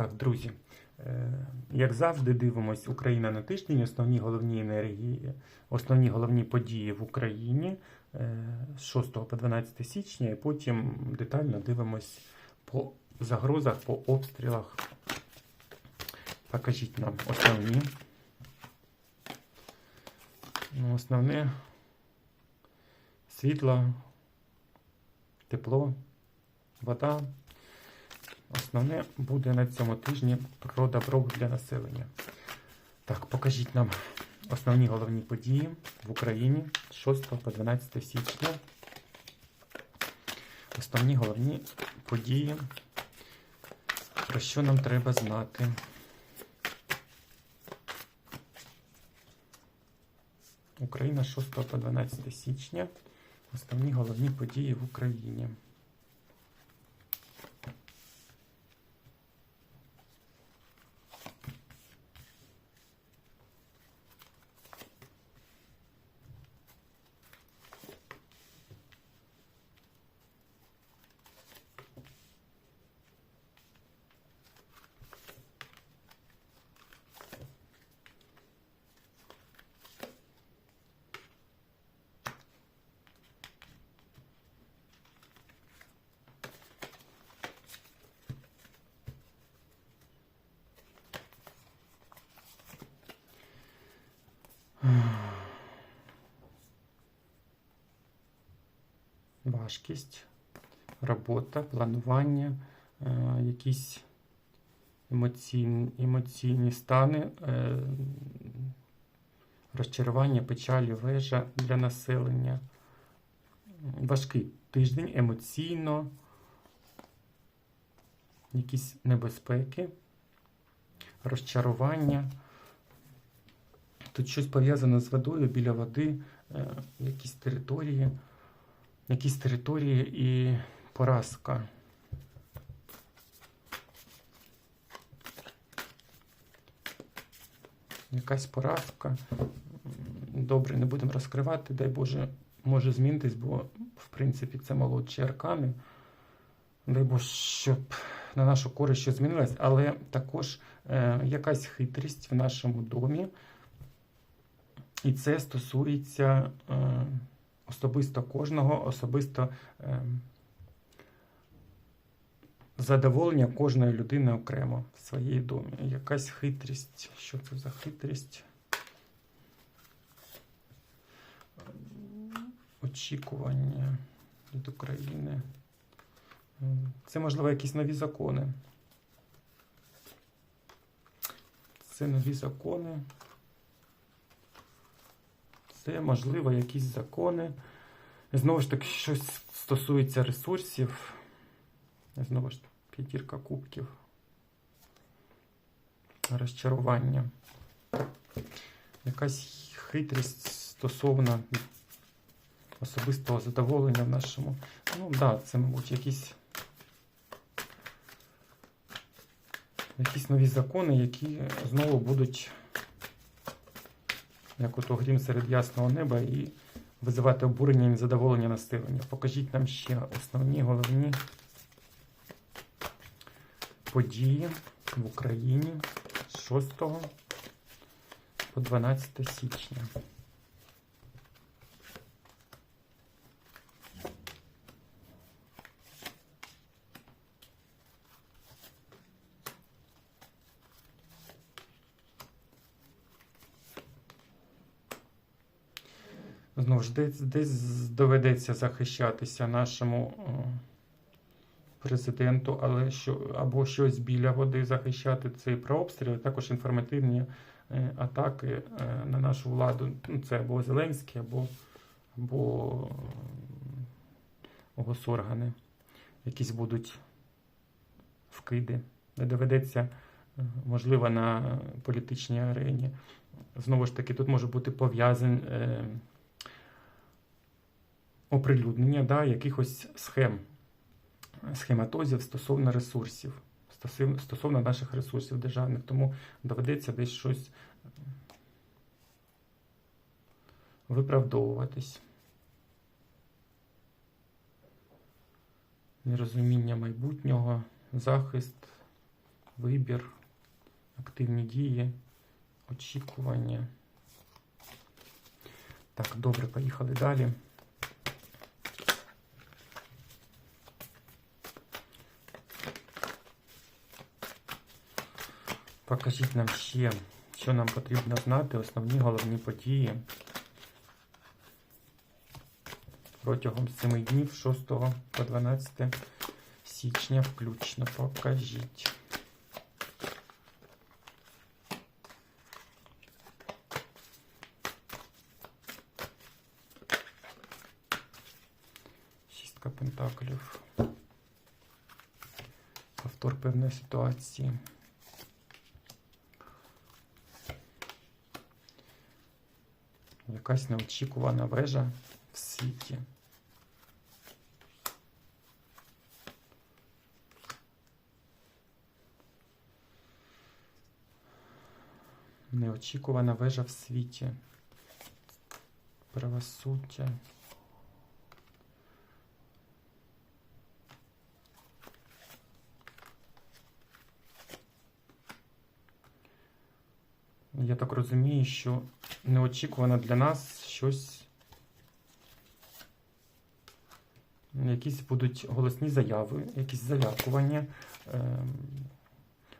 Так, друзі, е, як завжди, дивимось Україна на тиждень, основні головні енергії, основні головні події в Україні е, з 6 по 12 січня, і потім детально дивимось по загрозах, по обстрілах. Покажіть нам основні. Ну, Основне світло, тепло, вода. Основне буде на цьому тижні про добробут для населення. Так, покажіть нам основні головні події в Україні з 6 по 12 січня. Основні головні події, про що нам треба знати. Україна 6 по 12 січня. Основні головні події в Україні. Важкість, робота, планування, е, якісь емоційні, емоційні стани, е, розчарування, печалі, вежа для населення. Важкий тиждень емоційно, якісь небезпеки, розчарування. Тут щось пов'язане з водою біля води, е, якісь території якісь території і поразка. Якась поразка. Добре, не будемо розкривати, дай Боже, може змінитись, бо, в принципі, це молодші аркани. Дай Боже, щоб на нашу користь що змінилось, але також е, якась хитрість в нашому домі. І це стосується. Е, особисто кожного, особисто е, задоволення кожної людини окремо в своїй домі. Якась хитрість. Що це за хитрість? Очікування від України. Це, можливо, якісь нові закони. Це нові закони. Це, можливо, якісь закони. Знову ж таки, щось стосується ресурсів. Знову ж таки, п'ятірка кубків. Розчарування. Якась хитрість стосовно особистого задоволення в нашому. Ну, так, да, це, мабуть, якісь. Якісь нові закони, які знову будуть як ото грім серед ясного неба, і визивати обурення і незадоволення населення. Покажіть нам ще основні головні події в Україні з 6 по 12 січня. Знову ж десь, десь доведеться захищатися нашому президенту, але що або щось біля води захищати це про обстріли, також інформативні е, атаки е, на нашу владу. Ну, Це або Зеленський, або, або е, госоргани. Якісь будуть вкиди. Не доведеться, е, можливо, на політичній арені. Знову ж таки, тут може бути пов'язаний. Оприлюднення да, якихось схем, схематозів стосовно ресурсів, стосовно наших ресурсів державних. Тому доведеться десь щось виправдовуватись. Нерозуміння майбутнього, захист, вибір, активні дії, очікування. Так, добре, поїхали далі. Покажіть нам ще, що нам потрібно знати, основні головні події протягом 7 днів 6 по 12 січня включно. Покажіть. Шістка пентаклів. Повтор певної ситуації. Якась неочікувана вежа в світі. Неочікувана вежа в світі. Правосуддя. Я так розумію, що неочікувано для нас щось. Якісь будуть голосні заяви, якісь залякування. Ем,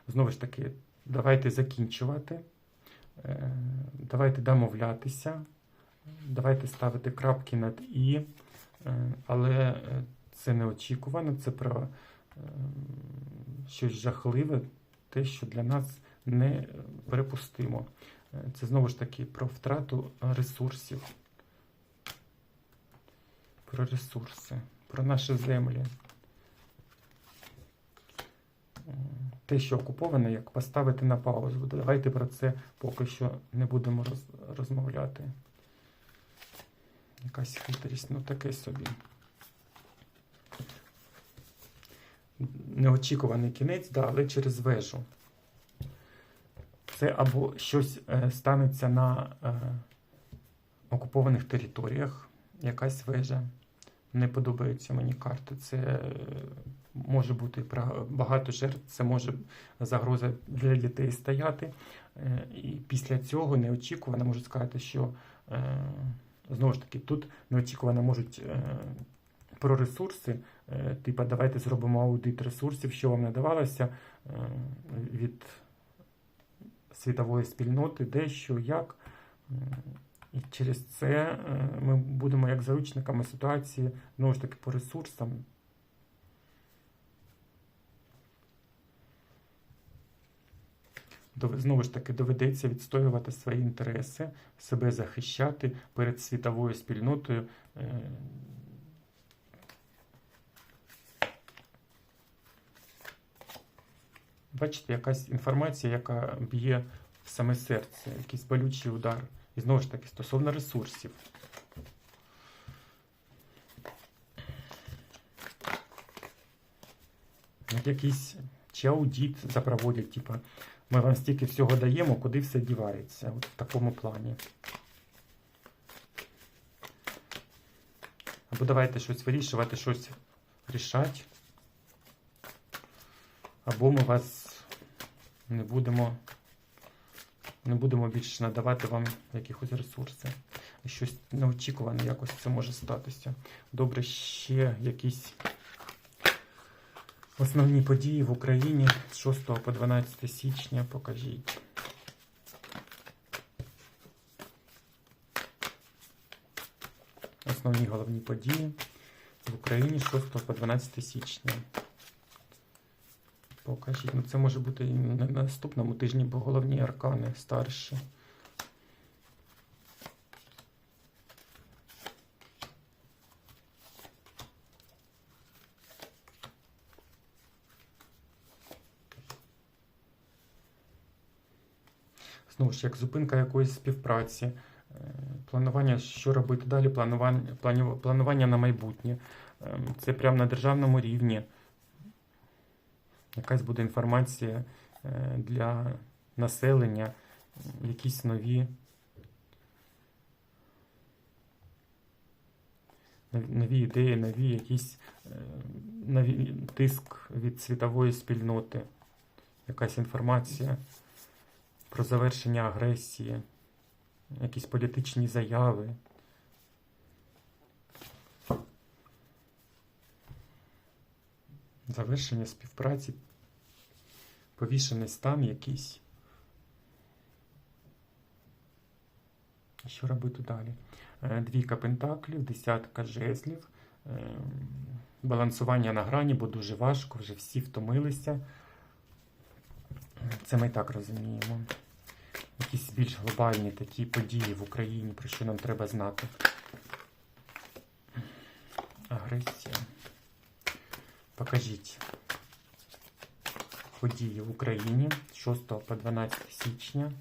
Знову ж таки, давайте закінчувати. Е, Давайте домовлятися, давайте ставити крапки над І, Е, але е, це неочікувано, це про е, щось жахливе, те, що для нас не припустимо. Це знову ж таки про втрату ресурсів, про ресурси, про наші землі. Те, що окуповане, як поставити на паузу. Давайте про це поки що не будемо роз- розмовляти. Якась хитрість, ну таке собі. Неочікуваний кінець, да, але через вежу. Це або щось е, станеться на е, окупованих територіях, якась вежа. Не подобаються мені карти. Це е, може бути багато жертв, це може загроза для дітей стояти. І після цього неочікувано можу сказати, що знову ж таки тут неочікувано можуть про ресурси. Типа, давайте зробимо аудит ресурсів, що вам надавалося від світової спільноти, де що, як. І через це е, ми будемо як заручниками ситуації, знову ж таки, по ресурсам. Знову ж таки, доведеться відстоювати свої інтереси, себе захищати перед світовою спільнотою. Бачите, якась інформація, яка б'є в саме серце, якийсь болючий удар. І знову ж таки, стосовно ресурсів. Як якийсь чи аудит запроводять, типа, ми вам стільки всього даємо, куди все дівається. От в такому плані. Або давайте щось вирішувати, щось рішати. Або ми вас не будемо, не будемо більше надавати вам якихось ресурсів. Щось неочікуване якось це може статися. Добре, ще якісь основні події в Україні з 6 по 12 січня покажіть. Основні головні події в Україні з 6 по 12 січня. Покажіть. Ну, це може бути і на наступному тижні, бо головні аркани старші. Знову ж як зупинка якоїсь співпраці, е, планування, що робити далі, планування, планування на майбутнє. Ем, Це прямо на державному рівні. Якась буде інформація е, для населення, якісь нові. нові- ідеї, нові якісь е, нові тиск від світової спільноти, якась інформація про завершення агресії, якісь політичні заяви. Завершення співпраці, повішений стан якийсь. Що робити далі? Е, Двійка пентаклів, десятка жезлів, е, балансування на грані, бо дуже важко, вже всі втомилися. Це ми і так розуміємо. Якісь більш глобальні такі події в Україні, про що нам треба знати. Агресія. Покажіть події в Україні з 6 по 12 січня.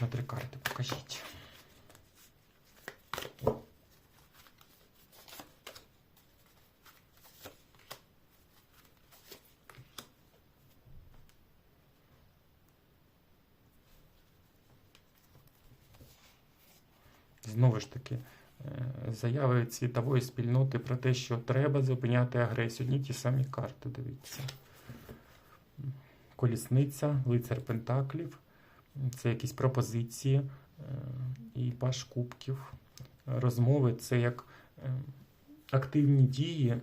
На три карти покажіть. Знову ж таки, е, Заяви світової спільноти про те, що треба зупиняти агресію. Одні ті самі карти, дивіться. Колісниця, лицар Пентаклів. Це якісь пропозиції е, і паш кубків. Розмови це як е, активні дії,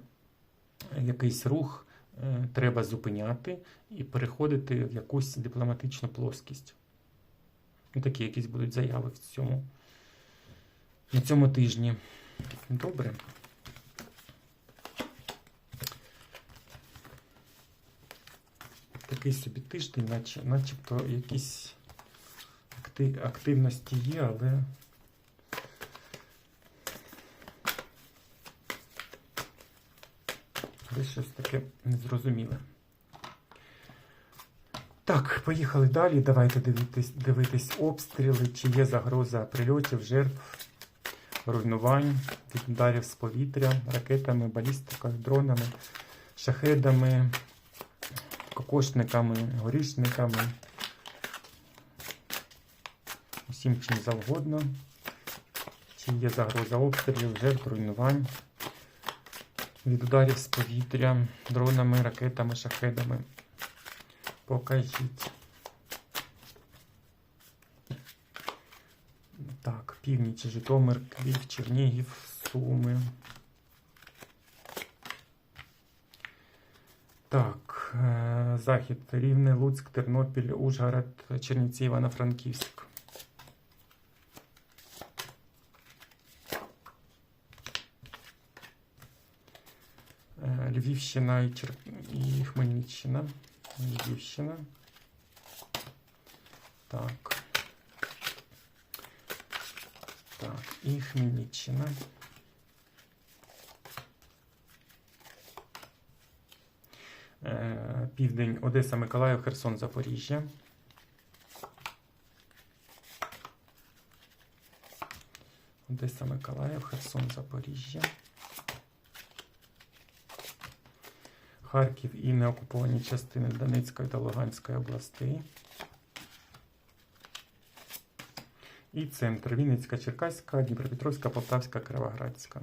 якийсь рух е, треба зупиняти і переходити в якусь дипломатичну плоскість. Ну, Такі якісь будуть заяви в цьому. На цьому тижні. Добре. Такий собі тиждень, наче, начебто якісь активності є, але. Але щось таке незрозуміле. Так, поїхали далі. Давайте дивитись, дивитись обстріли, чи є загроза прильотів, жертв, руйнувань від ударів з повітря, ракетами, балістикою, дронами, шахедами, кокошниками, горішниками. Усім чим завгодно. Чи є загроза обстрілів, жертв, руйнувань від ударів з повітря, дронами, ракетами, шахедами. Покажіть. Так, північ, Житомир, Київ, Чернігів, Суми. Так, е, Захід, Рівне, Луцьк, Тернопіль, Ужгород, Чернівці, Івано-Франківськ. Е, Львівщина і, Чер... і Хмельниччина. Львівщина. Так. Так, і Хмельниччина. Е, Південь Одеса, Миколаїв, Херсон, Запоріжжя. Одеса, Миколаїв, Херсон, Запоріжжя. Харків і неокуповані частини Донецької та Луганської областей. І центр Вінницька, Черкаська, Дніпропетровська, Полтавська, Кривоградська.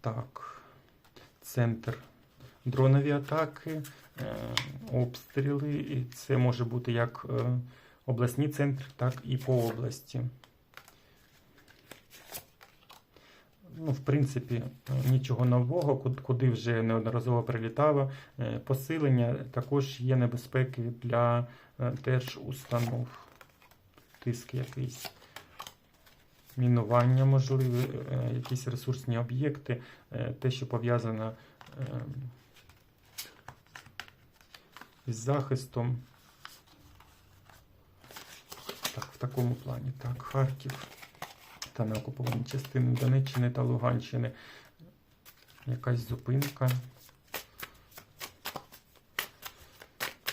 Так, центр дронові атаки, е, обстріли. І це може бути як е, обласні центри, так і по області. Ну, в принципі, нічого нового, куди вже неодноразово прилітало. Е, Посилення також є небезпеки для е, держустанов. Тиск якийсь. Мінування можливе, е, якісь ресурсні об'єкти, те, що пов'язано е, із захистом. Так, в такому плані. Так, Харків та неокуповані частини Донеччини та Луганщини. Якась зупинка.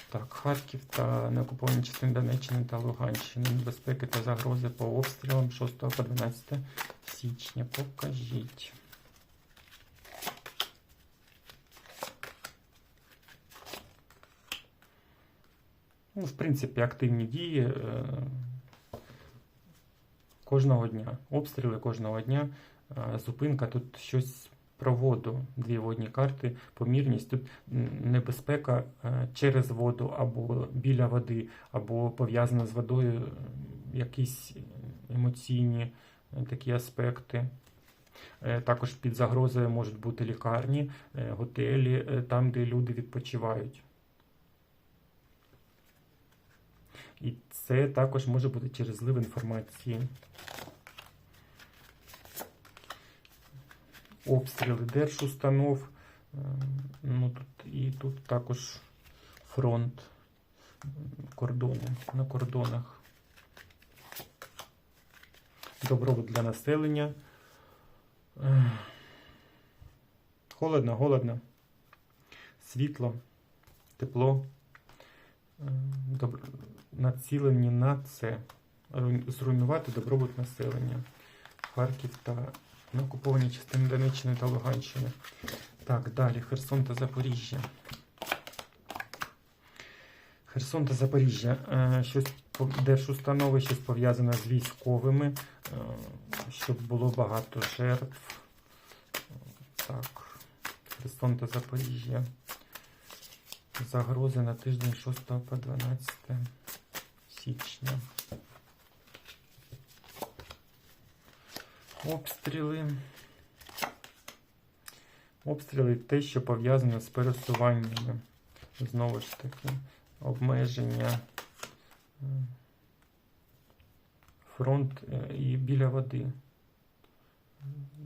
Так, Харків та неокуповані частини Донеччини та Луганщини. Небезпеки та загрози по обстрілам 6 по 12 січня. Покажіть. Ну, в принципі, активні дії. Кожного дня. Обстріли кожного дня. Е, Зупинка тут щось про воду. Дві водні карти, помірність. Тут небезпека е, через воду або біля води, або пов'язана з водою е, якісь емоційні такі аспекти. Також під загрозою можуть бути лікарні, готелі, там, де люди відпочивають. І це також може бути через злив інформації. Обстріли держустанов. е, Ну, тут, і тут також фронт, кордони на кордонах. Добробут для населення. Холодно, голодно. Світло, тепло. Е, Добр... Націлені на це. Зруйнувати добробут населення. Харків та на окуповані частини Донеччини та Луганщини. Так, далі Херсон та Запоріжжя. Херсон та Запоріжжя. Е, Щось держустанови, щось пов'язане з військовими, е, щоб було багато жертв. Так, Херсон та Запоріжжя. Загрози на тиждень 6 по 12 січня. Обстріли. Обстріли те, що пов'язане з пересуваннями. Знову ж таки, обмеження. е, Фронт е, і біля води.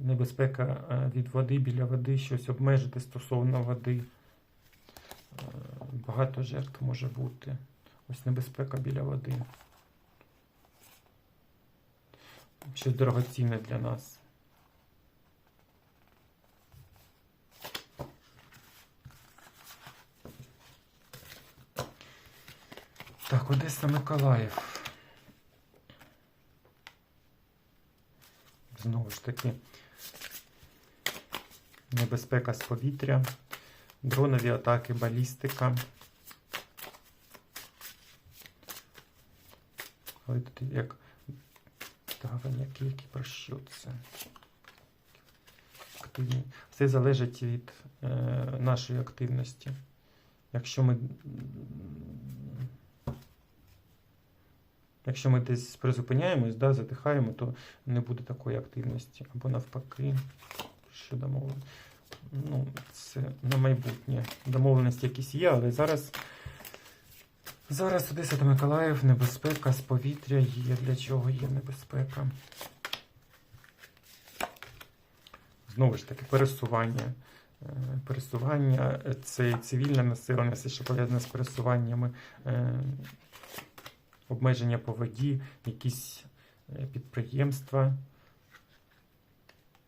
Небезпека е, від води біля води, щось обмежити стосовно води. Багато жертв може бути. Ось небезпека біля води. Щось дорогоцінне для нас. Так, Одеса Миколаїв. Знову ж таки, небезпека з повітря, дронові атаки, балістика. Але тут як гавань, які, які про що це? Активні. Все залежить від е, нашої активності. Якщо ми. Якщо ми десь призупиняємось, да, затихаємо, то не буде такої активності. Або навпаки, що домовлено. Ну, це на майбутнє. Домовленості якісь є, але зараз. Зараз Одеса Миколаїв, небезпека з повітря є. Для чого є небезпека? Знову ж таки, пересування. Е, Пересування е, це цивільне населення, все, що пов'язане з пересуваннями, е, обмеження по воді, якісь підприємства.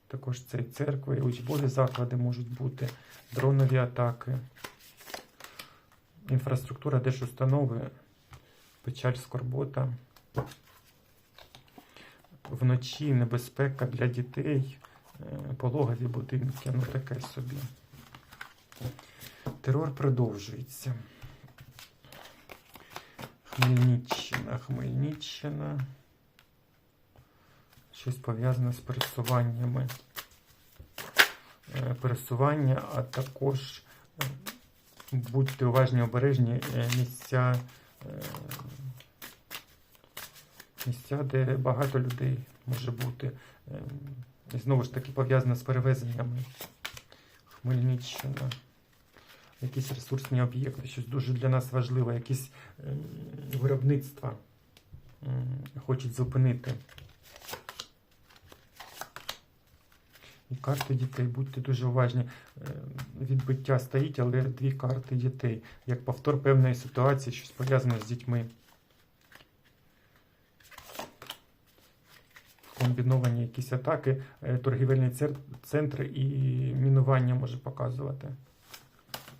Також це і церкви, учбові заклади можуть бути, дронові атаки. Інфраструктура держустанови, печаль скорбота. Вночі небезпека для дітей, е, пологові будинки, ну таке собі. Терор продовжується. Хмельниччина, Хмельниччина. Щось пов'язане з пересуваннями. Е, Пересування, а також е, будьте уважні, обережні е, місця, е, місця, де багато людей може бути. Е, І знову ж таки пов'язане з перевезеннями. Хмельниччина. Якісь ресурсні об'єкти, щось дуже для нас важливе, якісь виробництва хочуть зупинити. І карти дітей, будьте дуже уважні. Е, Відбиття стоїть, але дві карти дітей. Як повтор певної ситуації, щось пов'язане з дітьми. Комбіновані якісь атаки, е, торгівельний цер- центр і мінування може показувати.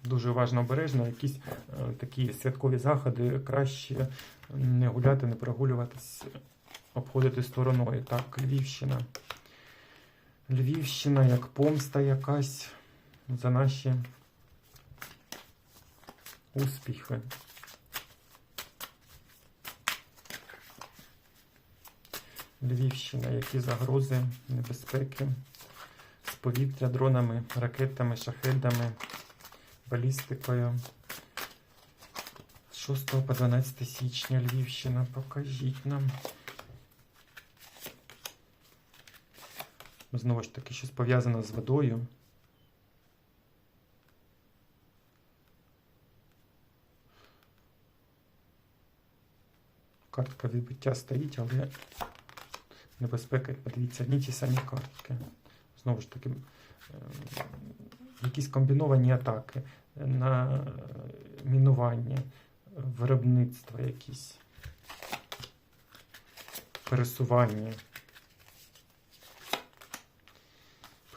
Дуже уважно обережно, якісь е, такі святкові заходи краще не гуляти, не прогулюватись, обходити стороною. Так, Львівщина. Львівщина як помста якась за наші успіхи. Львівщина, які загрози, небезпеки з повітря, дронами, ракетами, шахедами, балістикою. З 6 по 12 січня Львівщина. Покажіть нам. Знову ж таки, щось пов'язане з водою. Картка відбиття стоїть, але небезпека, подивіться, одні ті самі картки. Знову ж таки, е, якісь комбіновані атаки на е, мінування, виробництво якісь, пересування.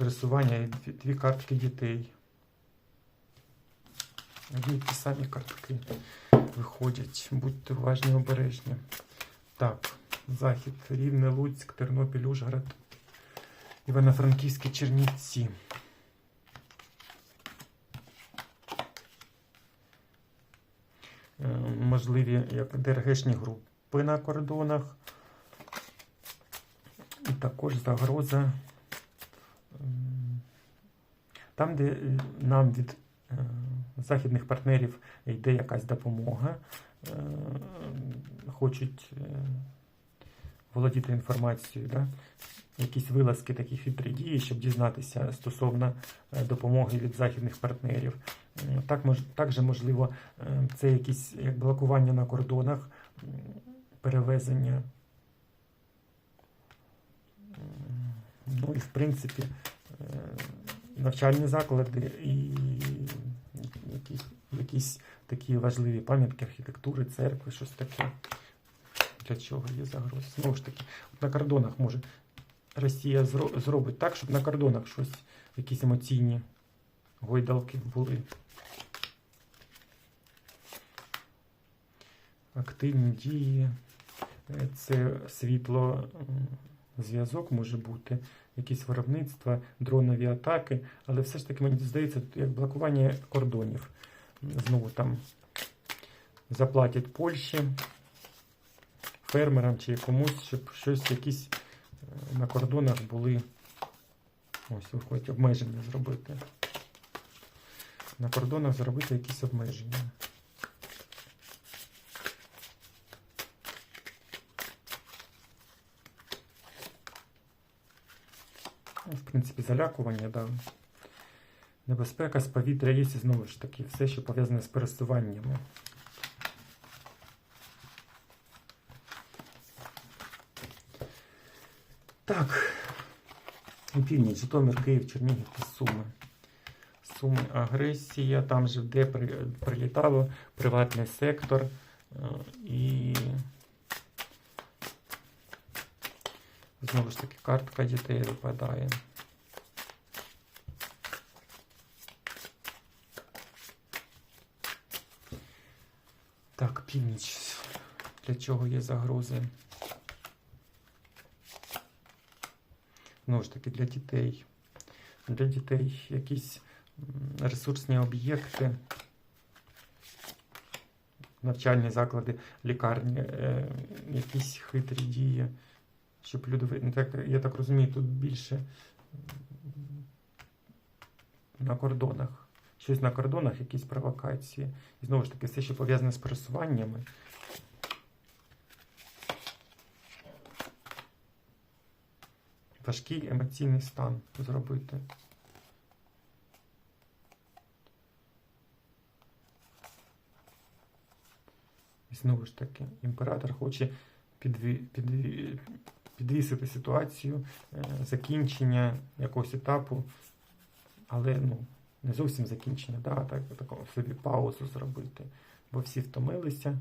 Пересування і дві, дві картки дітей. Одні ті самі картки виходять. Будьте уважні, обережні. Так, Захід, Рівне, Луцьк, Тернопіль, Ужгород, Івано-Франківські, Чернівці. Е, Можливі як ДРГшні групи на кордонах. І також загроза там, де нам від е, західних партнерів йде якась допомога, е, хочуть е, володіти інформацією, да? якісь вилазки такі хитрі дії, щоб дізнатися стосовно допомоги від західних партнерів. Так, мож, також можливо, це якісь як блокування на кордонах, перевезення. Ну і в принципі навчальні заклади і якісь, якісь такі важливі пам'ятки архітектури, церкви, щось таке. Для чого є загрози? Знову ж таки, на кордонах може Росія зробить так, щоб на кордонах щось, якісь емоційні гойдалки були. Активні дії. Е, Це світло, зв'язок може бути, якісь виробництва, дронові атаки, але все ж таки мені здається, як блокування кордонів. Знову там заплатять Польщі, фермерам чи комусь, щоб щось якісь е, на кордонах були. Ось виходить обмеження зробити. На кордонах зробити якісь обмеження. Принципі, залякування, да. Небезпека з повітря є і знову ж таки все, що пов'язане з пересуваннями. Так. Північ, Житомир, Київ, Чернігів та Суми. Суми агресія, там же де при, прилітало приватний сектор е, і знову ж таки картка дітей випадає. Так, північ. Для чого є загрози? Знову ж таки, для дітей. Для дітей якісь ресурсні об'єкти, навчальні заклади, лікарні, е, якісь хитрі дії, щоб люди ну, Я так розумію, тут більше на кордонах. Щось на кордонах, якісь провокації. І знову ж таки, все, що пов'язане з пересуваннями. Важкий емоційний стан зробити. І знову ж таки, імператор хоче підві, підві, підвісити ситуацію, е, закінчення якогось етапу, але ну, не зовсім закінчення, да, так, таку собі паузу зробити, бо всі втомилися.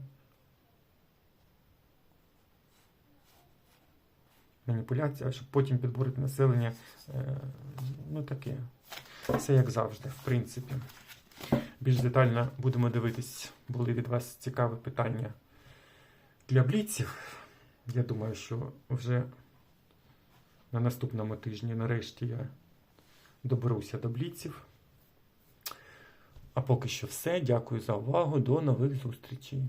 Маніпуляція, щоб потім підбурити населення. Е, ну таке. Все як завжди, в принципі. Більш детально будемо дивитись, були від вас цікаві питання для бліців. Я думаю, що вже на наступному тижні нарешті я доберуся до бліців. А поки що все. Дякую за увагу. До нових зустрічей.